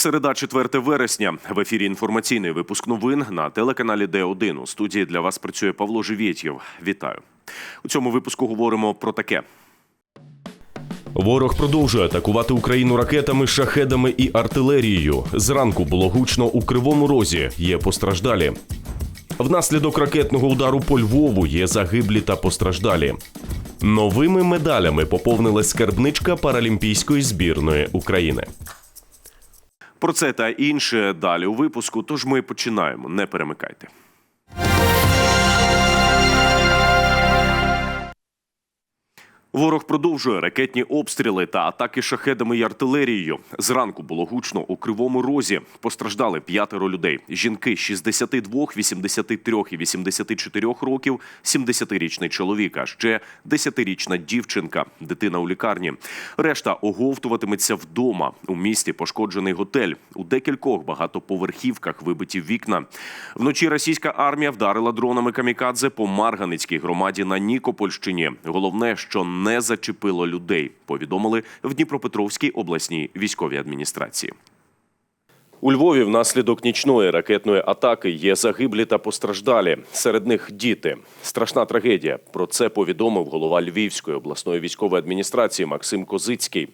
Середа, 4 вересня. В ефірі інформаційний випуск новин на телеканалі Д1. У студії для вас працює Павло Живєтєв. Вітаю. У цьому випуску говоримо про таке. Ворог продовжує атакувати Україну ракетами, шахедами і артилерією. Зранку було гучно у Кривому Розі. Є постраждалі. Внаслідок ракетного удару по Львову є загиблі та постраждалі. Новими медалями поповнилась скарбничка Паралімпійської збірної України. Про це та інше далі у випуску. Тож ми починаємо. Не перемикайте. Ворог продовжує ракетні обстріли та атаки шахедами й артилерією. Зранку було гучно у кривому розі. Постраждали п'ятеро людей. Жінки 62, 83 і 84 років, 70-річний чоловік, а ще 10-річна дівчинка, дитина у лікарні. Решта оговтуватиметься вдома. У місті пошкоджений готель. У декількох багатоповерхівках вибиті вікна. Вночі російська армія вдарила дронами камікадзе по Марганицькій громаді на Нікопольщині. Головне, що не зачепило людей, повідомили в Дніпропетровській обласній військовій адміністрації. У Львові внаслідок нічної ракетної атаки є загиблі та постраждалі. Серед них діти. Страшна трагедія. Про це повідомив голова Львівської обласної військової адміністрації Максим Козицький.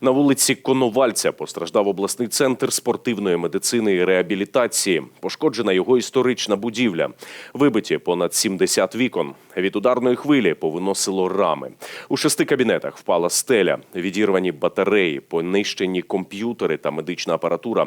На вулиці Коновальця постраждав обласний центр спортивної медицини і реабілітації. Пошкоджена його історична будівля. Вибиті понад 70 вікон. Від ударної хвилі повиносило рами. У шести кабінетах впала стеля, відірвані батареї, понищені комп'ютери та медична апаратура.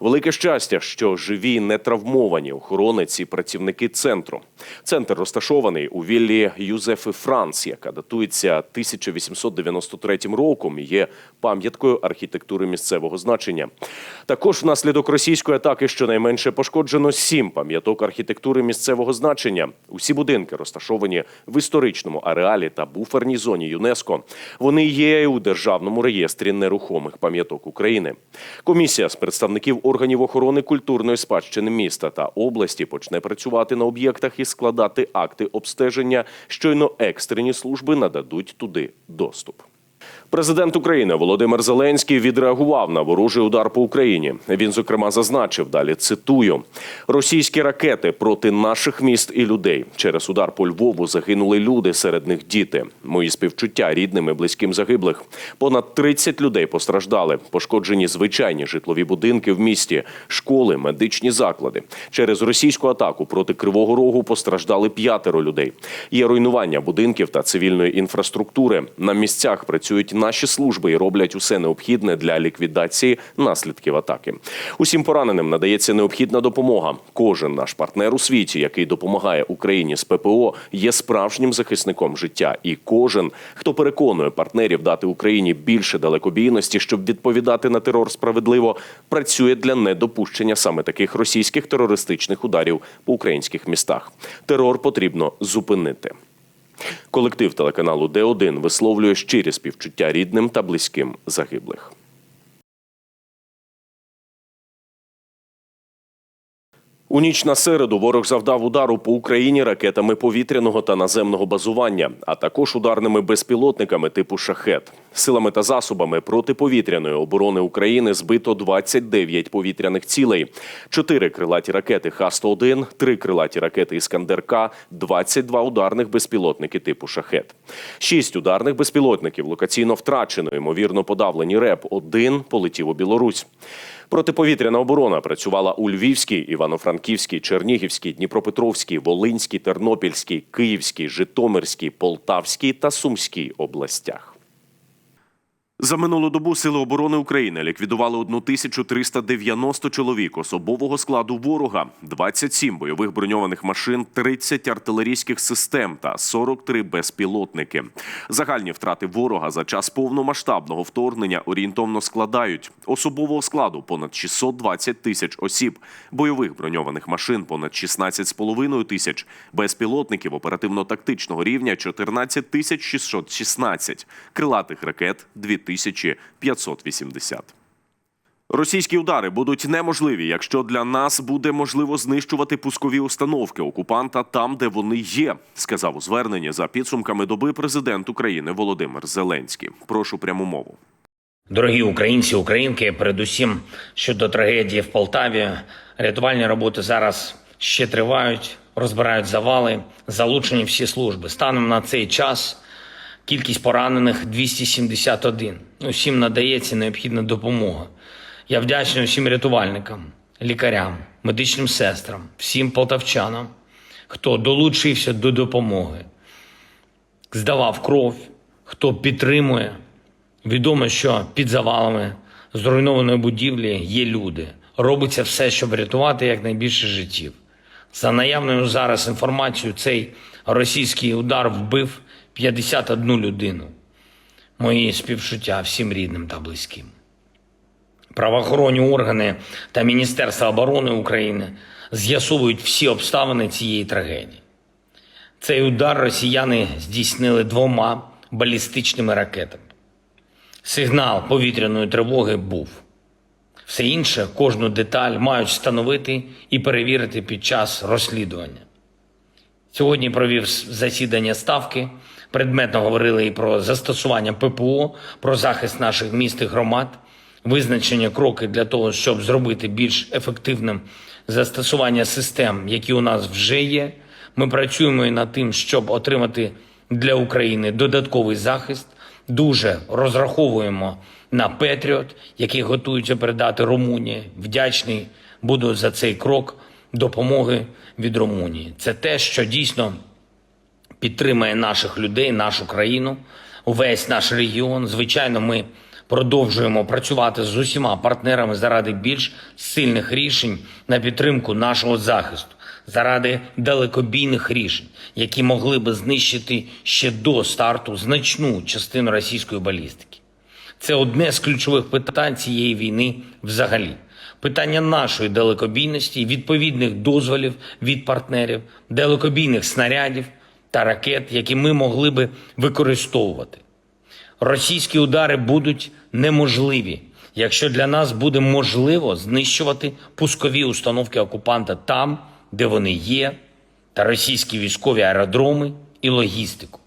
Велике щастя, що живі не травмовані охоронець і працівники центру. Центр розташований у віллі Юзефи Франц, яка датується 1893 роком і є пам'яткою архітектури місцевого значення. Також внаслідок російської атаки щонайменше пошкоджено сім пам'яток архітектури місцевого значення. Усі будинки розташовані в історичному ареалі та буферній зоні ЮНЕСКО. Вони є у державному реєстрі нерухомих пам'яток України. Комісія з представників органів охорони культурної спадщини міста та області почне працювати на об'єктах і складати акти обстеження. Щойно екстрені служби нададуть туди доступ. Президент України Володимир Зеленський відреагував на ворожий удар по Україні. Він зокрема зазначив далі. Цитую: російські ракети проти наших міст і людей. Через удар по Львову загинули люди, серед них діти. Мої співчуття рідним і близьким загиблих. Понад 30 людей постраждали. Пошкоджені звичайні житлові будинки в місті, школи, медичні заклади. Через російську атаку проти Кривого Рогу постраждали п'ятеро людей. Є руйнування будинків та цивільної інфраструктури. На місцях працюють наші служби і роблять усе необхідне для ліквідації наслідків атаки. Усім пораненим надається необхідна допомога. Кожен наш партнер у світі, який допомагає Україні з ППО, є справжнім захисником життя. І кожен, хто переконує партнерів дати Україні більше далекобійності, щоб відповідати на терор справедливо, працює для недопущення саме таких російських терористичних ударів по українських містах. Терор потрібно зупинити. Колектив телеканалу Д1 висловлює щирі співчуття рідним та близьким загиблих. У ніч на середу ворог завдав удару по Україні ракетами повітряного та наземного базування, а також ударними безпілотниками типу шахет. Силами та засобами протиповітряної оборони України збито 29 повітряних цілей, 4 крилаті ракети Х-101, 3 крилаті ракети Іскандер-К, 22 ударних безпілотники типу шахет. 6 ударних безпілотників локаційно втрачено, ймовірно подавлені РЕП. Один полетів у Білорусь. Протиповітряна оборона працювала у Львівській, Івано-Франківській, Чернігівській, Дніпропетровській, Волинській, Тернопільській, Київській, Житомирській, Полтавській та Сумській областях. За минулу добу Сили оборони України ліквідували 1390 чоловік особового складу ворога, 27 бойових броньованих машин, 30 артилерійських систем та 43 безпілотники. Загальні втрати ворога за час повномасштабного вторгнення орієнтовно складають особового складу понад 620 тисяч осіб, бойових броньованих машин понад 16,5 тисяч, безпілотників оперативно-тактичного рівня 14 тисяч 616, крилатих ракет 2580. Російські удари будуть неможливі, якщо для нас буде можливо знищувати пускові установки окупанта там, де вони є, сказав у зверненні за підсумками доби президент України Володимир Зеленський. Прошу пряму мову. Дорогі українці, українки, передусім щодо трагедії в Полтаві, рятувальні роботи зараз ще тривають, розбирають завали, залучені всі служби. Станом на цей час кількість поранених 271. Усім надається необхідна допомога. Я вдячний усім рятувальникам, лікарям, медичним сестрам, всім полтавчанам, хто долучився до допомоги, здавав кров, хто підтримує. Відомо, що під завалами зруйнованої будівлі є люди. Робиться все, щоб врятувати якнайбільше життів. За наявною зараз інформацією, цей російський удар вбив 51 людину. Мої співчуття всім рідним та близьким. Правоохоронні органи та Міністерство оборони України з'ясовують всі обставини цієї трагедії. Цей удар росіяни здійснили двома балістичними ракетами. Сигнал повітряної тривоги був. Все інше, кожну деталь мають встановити і перевірити під час розслідування. Сьогодні провів засідання ставки. Предметно говорили і про застосування ППО, про захист наших міст і громад, визначення кроки для того, щоб зробити більш ефективним застосування систем, які у нас вже є. Ми працюємо і над тим, щоб отримати для України додатковий захист. Дуже розраховуємо на Петріот, який готується передати Румунії. Вдячний буду за цей крок допомоги від Румунії. Це те, що дійсно підтримає наших людей, нашу країну, увесь наш регіон. Звичайно, ми продовжуємо працювати з усіма партнерами заради більш сильних рішень на підтримку нашого захисту, заради далекобійних рішень, які могли би знищити ще до старту значну частину російської балістики. Це одне з ключових питань цієї війни взагалі. Питання нашої далекобійності, відповідних дозволів від партнерів, далекобійних снарядів та ракет, які ми могли би використовувати. Російські удари будуть неможливі, якщо для нас буде можливо знищувати пускові установки окупанта там, де вони є, та російські військові аеродроми і логістику.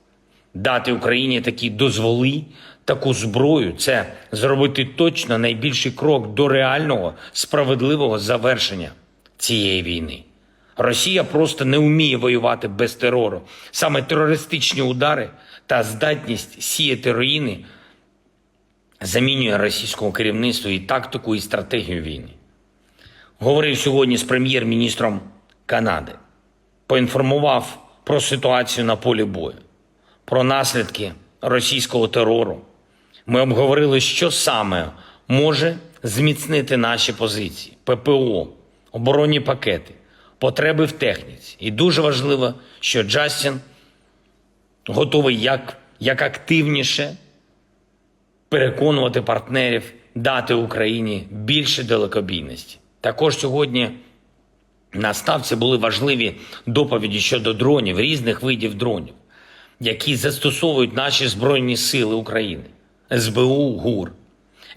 Дати Україні такі дозволи, таку зброю це зробити точно найбільший крок до реального справедливого завершення цієї війни. Росія просто не вміє воювати без терору. Саме терористичні удари та здатність сіяти руїни замінює російському керівництву і тактику, і стратегію війни. Говорив сьогодні з прем'єр-міністром Канади, поінформував про ситуацію на полі бою, про наслідки російського терору. Ми обговорили, що саме може зміцнити наші позиції: ППО, оборонні пакети, потреби в техніці. І дуже важливо, що Джастін готовий як, як активніше переконувати партнерів дати Україні більше далекобійності. Також сьогодні на ставці були важливі доповіді щодо дронів, різних видів дронів, які застосовують наші Збройні Сили України, СБУ, ГУР,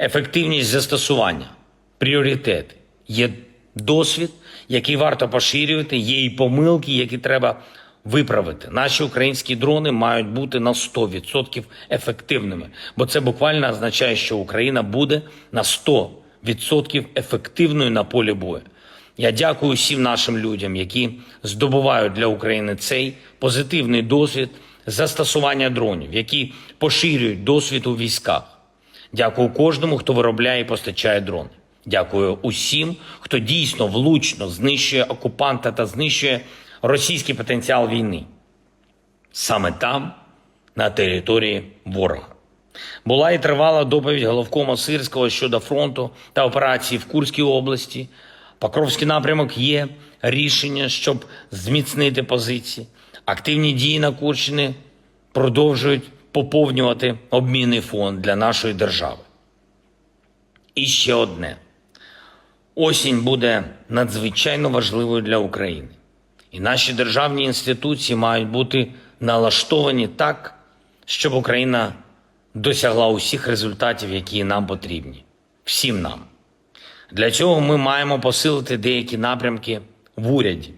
ефективність застосування, пріоритети. Є досвід, який варто поширювати, є і помилки, які треба виправити. Наші українські дрони мають бути на 100% ефективними, бо це буквально означає, що Україна буде на 100% ефективною на полі бою. Я дякую всім нашим людям, які здобувають для України цей позитивний досвід застосування дронів, які поширюють досвід у військах. Дякую кожному, хто виробляє і постачає дрони. Дякую усім, хто дійсно влучно знищує окупанта та знищує російський потенціал війни. Саме там, на території ворога. Була і тривала доповідь головкома Сирського щодо фронту та операції в Курській області. Покровський напрямок є рішення, щоб зміцнити позиції. Активні дії на Курщині продовжують поповнювати обмінний фонд для нашої держави. І ще одне. Осінь буде надзвичайно важливою для України. І наші державні інституції мають бути налаштовані так, щоб Україна досягла усіх результатів, які нам потрібні. Всім нам. Для цього ми маємо посилити деякі напрямки в уряді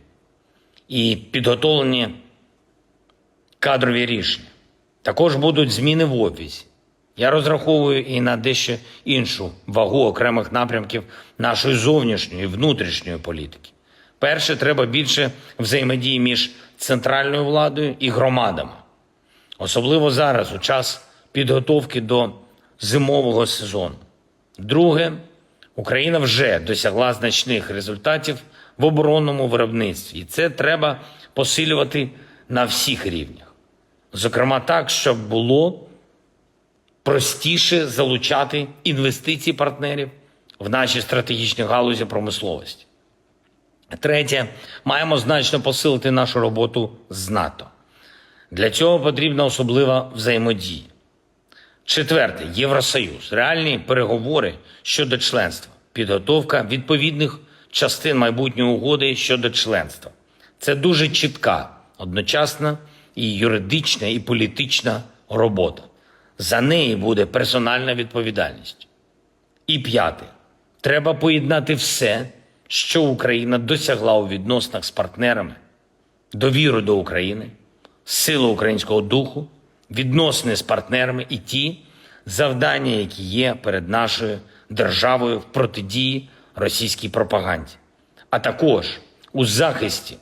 і підготовлені кадрові рішення. Також будуть зміни в офісі. Я розраховую і на дещо іншу вагу окремих напрямків нашої зовнішньої і внутрішньої політики. Перше, треба більше взаємодії між центральною владою і громадами. Особливо зараз, у час підготовки до зимового сезону. Друге, Україна вже досягла значних результатів в оборонному виробництві, і це треба посилювати на всіх рівнях. Зокрема, так, щоб було простіше залучати інвестиції партнерів в наші стратегічні галузі промисловості. Третє, маємо значно посилити нашу роботу з НАТО. Для цього потрібна особлива взаємодія. Четверте, Євросоюз. Реальні переговори щодо членства, підготовка відповідних частин майбутньої угоди щодо членства. Це дуже чітка, одночасна і юридична, і політична робота. За неї буде персональна відповідальність. І п'яте, треба поєднати все, що Україна досягла у відносинах з партнерами, довіру до України, силу українського духу, відносини з партнерами і ті завдання, які є перед нашою державою в протидії російській пропаганді, а також у захисті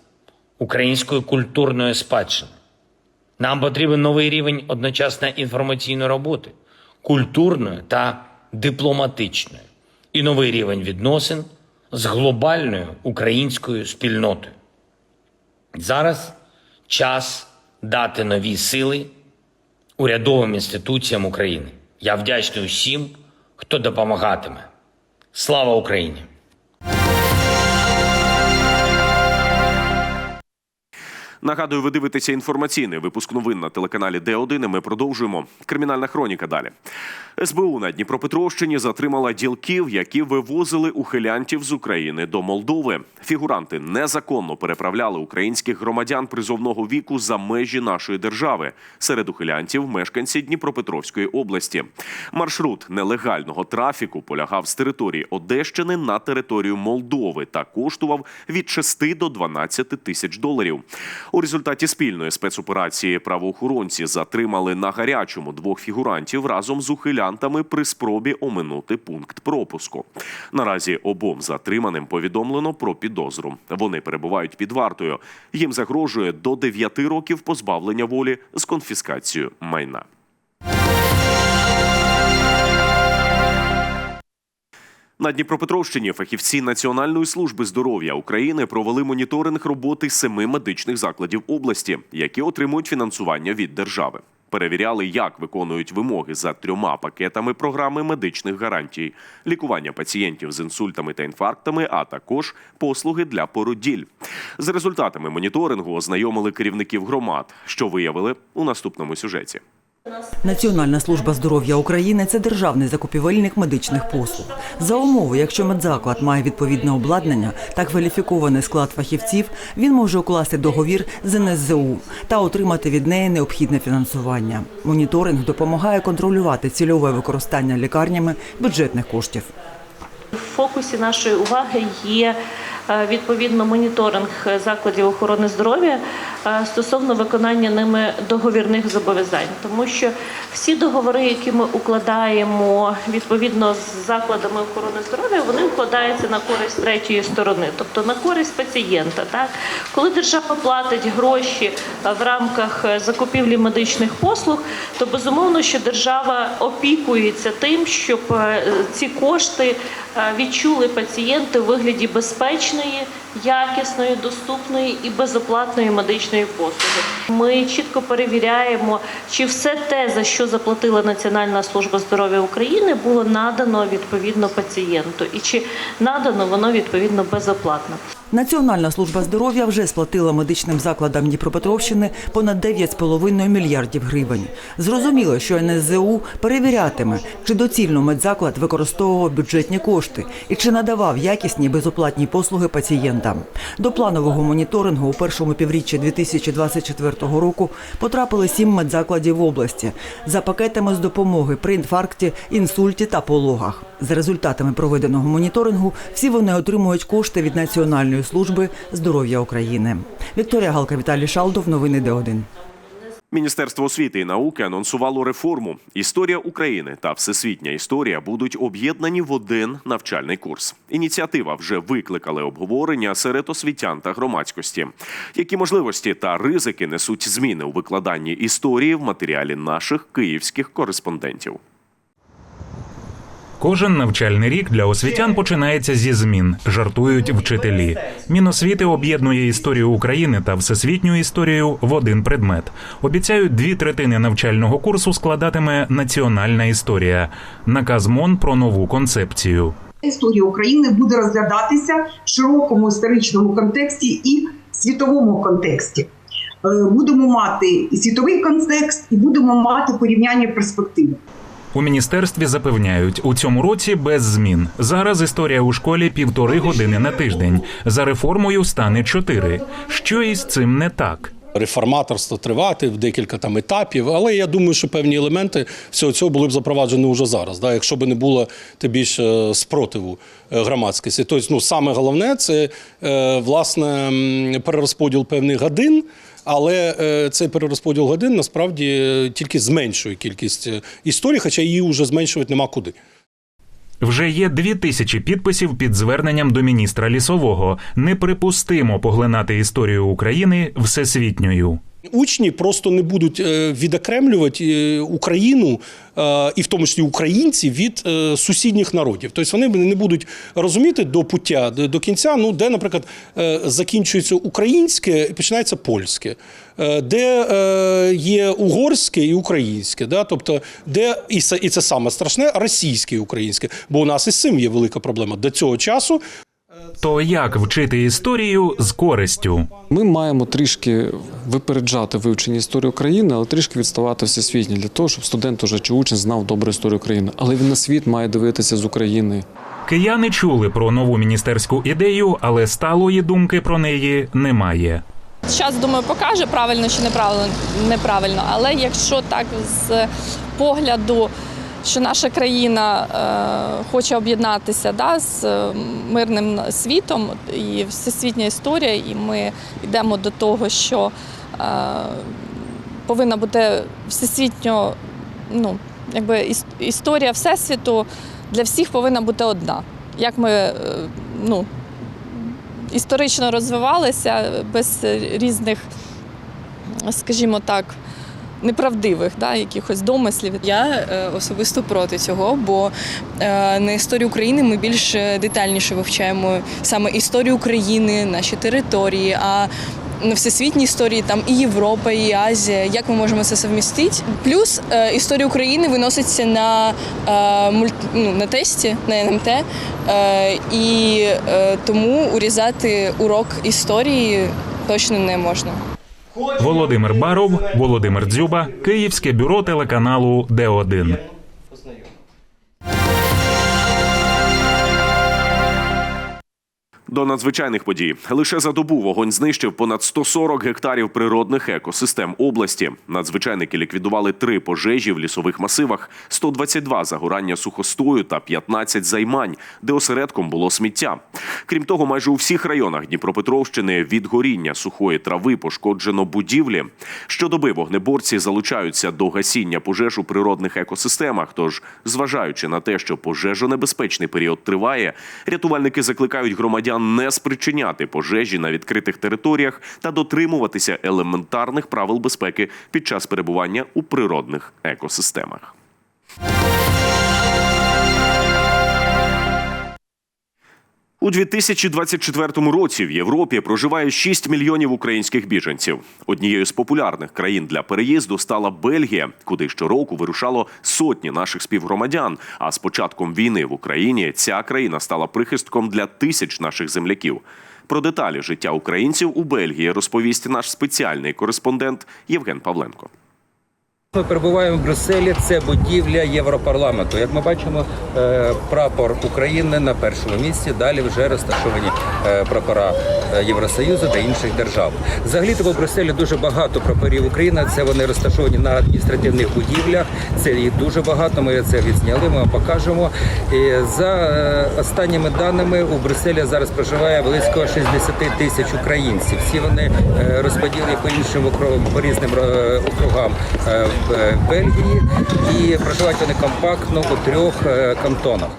української культурної спадщини. Нам потрібен новий рівень одночасно інформаційної роботи, культурної та дипломатичної, і новий рівень відносин з глобальною українською спільнотою. Зараз час дати нові сили урядовим інституціям України. Я вдячний усім, хто допомагатиме. Слава Україні! Нагадую, ви дивитеся інформаційний випуск новин на телеканалі Д1. і Ми продовжуємо. Кримінальна хроніка далі. СБУ на Дніпропетровщині затримала ділків, які вивозили ухилянтів з України до Молдови. Фігуранти незаконно переправляли українських громадян призовного віку за межі нашої держави. Серед ухилянтів мешканці Дніпропетровської області. Маршрут нелегального трафіку полягав з території Одещини на територію Молдови та коштував від 6 до 12 тисяч доларів. У результаті спільної спецоперації правоохоронці затримали на гарячому двох фігурантів разом з ухилянтами при спробі оминути пункт пропуску. Наразі обом затриманим повідомлено про підозру. Вони перебувають під вартою. Їм загрожує до 9 років позбавлення волі з конфіскацією майна. На Дніпропетровщині фахівці Національної служби здоров'я України провели моніторинг роботи семи медичних закладів області, які отримують фінансування від держави. Перевіряли, як виконують вимоги за трьома пакетами програми медичних гарантій, лікування пацієнтів з інсультами та інфарктами, а також послуги для породіль. З результатами моніторингу ознайомили керівників громад, що виявили у наступному сюжеті. Національна служба здоров'я України це державний закупівельник медичних послуг. За умови, якщо медзаклад має відповідне обладнання та кваліфікований склад фахівців, він може укласти договір з НСЗУ та отримати від неї необхідне фінансування. Моніторинг допомагає контролювати цільове використання лікарнями бюджетних коштів. В фокусі нашої уваги є відповідно моніторинг закладів охорони здоров'я е, стосовно виконання ними договірних зобов'язань, тому що всі договори, які ми укладаємо відповідно з закладами охорони здоров'я, вони укладаються на користь третьої сторони, тобто на користь пацієнта. Так коли держава платить гроші е, в рамках е, закупівлі медичних послуг, то безумовно, що держава опікується тим, щоб е, ці кошти е, відчули пацієнти у вигляді безпечної, якісної, доступної і безоплатної медичної послуги. Ми чітко перевіряємо, чи все те, за що заплатила Національна служба здоров'я України, було надано відповідно пацієнту, і чи надано воно відповідно безоплатно. Національна служба здоров'я вже сплатила медичним закладам Дніпропетровщини понад 9,5 мільярдів гривень. Зрозуміло, що НСЗУ перевірятиме, чи доцільно медзаклад використовував бюджетні кошти і чи надавав якісні безоплатні послуги пацієнтам. До планового моніторингу у першому півріччі 2024 року потрапили сім медзакладів області за пакетами з допомоги при інфаркті, інсульті та пологах. За результатами проведеного моніторингу всі вони отримують кошти від Національної служби здоров'я України. Вікторія Галка, Віталій Шалдов. Новини Д1. Міністерство освіти і науки анонсувало реформу. Історія України та всесвітня історія будуть об'єднані в один навчальний курс. Ініціатива вже викликали обговорення серед освітян та громадськості. Які можливості та ризики несуть зміни у викладанні історії в матеріалі наших київських кореспондентів? Кожен навчальний рік для освітян починається зі змін, жартують вчителі. Міносвіти об'єднує історію України та всесвітню історію в один предмет. Обіцяють дві третини навчального курсу складатиме національна історія. Наказ МОН про нову концепцію. Історія України буде розглядатися в широкому історичному контексті і світовому контексті. Е, Будемо мати світовий контекст, і будемо мати порівняння перспективи. У міністерстві запевняють, у цьому році без змін. Зараз історія у школі півтори години на тиждень. За реформою стане чотири. Що із цим не так? реформаторство тривати в декілька там етапів, але я думаю, що певні елементи всього цього були б запроваджені вже зараз, да, якщо б не було тим більше е, спротиву е, громадськості. Тобто, ну саме головне це е, власне перерозподіл певних годин. Але е, цей перерозподіл годин насправді е, тільки зменшує кількість е, історій, хоча її вже зменшувати нема куди. Вже є дві тисячі підписів під зверненням до міністра лісового. Неприпустимо поглинати історію України всесвітньою. Учні просто не будуть е, відокремлювати е, Україну е, і в тому числі українців від сусідніх народів. Тобто вони не будуть розуміти до пуття до, кінця, ну де, наприклад, закінчується українське і починається польське, де є угорське і українське, да? тобто де і це, і саме страшне російське і українське. Бо у нас із цим є велика проблема. До цього часу То як вчити історію з користю? Ми маємо трішки випереджати вивчення історії України, але трішки відставати всесвітньо для того, щоб студент уже чи учень знав добру історію України. Але він на світ має дивитися з України. Кияни чули про нову міністерську ідею, але сталої думки про неї немає. Час, думаю, покаже правильно чи неправильно, неправильно. Але якщо так з погляду, що наша країна е, хоче об'єднатися да, з е, мирним світом і всесвітня історія, і ми йдемо до того, що е, повинна бути всесвітньо, ну, якби історія Всесвіту для всіх повинна бути одна. Як ми ну, історично розвивалися без різних, скажімо так, неправдивих да, якихось домислів. Я е, особисто проти цього, бо е, на історію України ми більш е, детальніше вивчаємо саме історію України, наші території. А на всесвітній історії там і Європа, і Азія. Як ми можемо це совмістити? Плюс е, історія України виноситься на, е, ну, на тесті на НМТ, і тому урізати урок історії точно не можна. Володимир Баров, Володимир Дзюба, Київське бюро телеканалу Д1. До надзвичайних подій лише за добу вогонь знищив понад 140 гектарів природних екосистем області. Надзвичайники ліквідували три пожежі в лісових масивах, 122 загорання сухостою та 15 займань, де осередком було сміття. Крім того, майже у всіх районах Дніпропетровщини від горіння сухої трави пошкоджено будівлі. Щодоби вогнеборці залучаються до гасіння пожеж у природних екосистемах. Тож, зважаючи на те, що пожежонебезпечний період триває, рятувальники закликають громадян не спричиняти пожежі на відкритих територіях та дотримуватися елементарних правил безпеки під час перебування у природних екосистемах. У 2024 році в Європі проживає 6 мільйонів українських біженців. Однією з популярних країн для переїзду стала Бельгія, куди щороку вирушало сотні наших співгромадян. А з початком війни в Україні ця країна стала прихистком для тисяч наших земляків. Про деталі життя українців у Бельгії розповість наш спеціальний кореспондент Євген Павленко. Ми перебуваємо в Брюсселі. Це будівля Європарламенту. Як ми бачимо, е, прапор України на першому місці. Далі вже розташовані е, прапора е, Євросоюзу та інших держав. Взагалі то в Брюсселі дуже багато прапорів України. Це вони розташовані на адміністративних будівлях. Це їх дуже багато. Ми це відзняли. Ми вам покажемо. І за останніми даними у Брюсселі зараз проживає близько 60 тисяч українців. Всі вони розподілені по іншим округам, по різним округам в е, Бельгії і проживають вони компактно у трьох е, кантонах.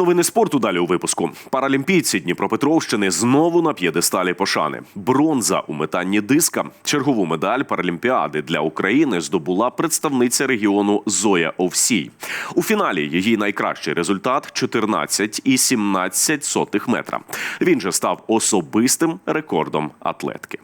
Новини спорту далі у випуску. Паралімпійці Дніпропетровщини знову на п'єдесталі пошани. Бронза у метанні диска. Чергову медаль Паралімпіади для України здобула представниця регіону Зоя Овсій. У фіналі її найкращий результат 14,17 сотих метра. Він же став особистим рекордом атлетки.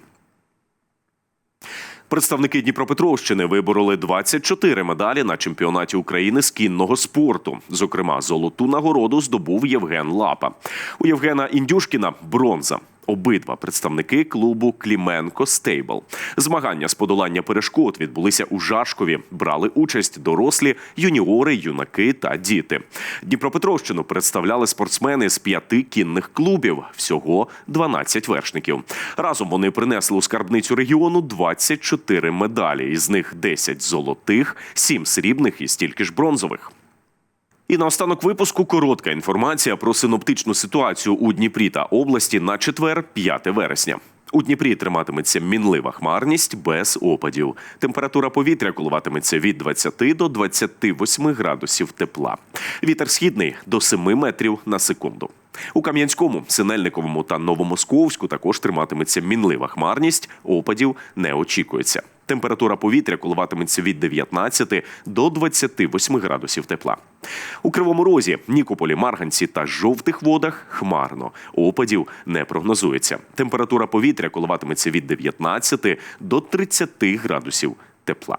Представники Дніпропетровщини вибороли 24 медалі на чемпіонаті України з кінного спорту. Зокрема, золоту нагороду здобув Євген Лапа. У Євгена Індюшкіна бронза. Обидва представники клубу Кліменко Стейбл. Змагання з подолання перешкод відбулися у Жашкові. Брали участь дорослі, юніори, юнаки та діти. Дніпропетровщину представляли спортсмени з п'яти кінних клубів. Всього 12 вершників. Разом вони принесли у скарбницю регіону 24 медалі. Із них 10 золотих, 7 срібних і стільки ж бронзових. І на останок випуску коротка інформація про синоптичну ситуацію у Дніпрі та області на четвер, 5 вересня. У Дніпрі триматиметься мінлива хмарність без опадів. Температура повітря коливатиметься від 20 до 28 градусів тепла. Вітер східний до 7 метрів на секунду. У Кам'янському, Синельниковому та Новомосковську також триматиметься мінлива хмарність, опадів не очікується. Температура повітря коливатиметься від 19 до 28 градусів тепла. У Кривому Розі, Нікополі, Марганці та жовтих водах хмарно. Опадів не прогнозується. Температура повітря коливатиметься від 19 до 30 градусів тепла.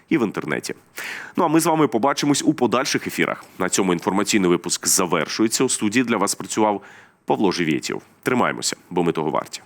і в інтернеті. Ну а ми з вами побачимось у подальших ефірах. На цьому інформаційний випуск завершується. У студії для вас працював Павло Живєтєв. Тримаємося, бо ми того варті.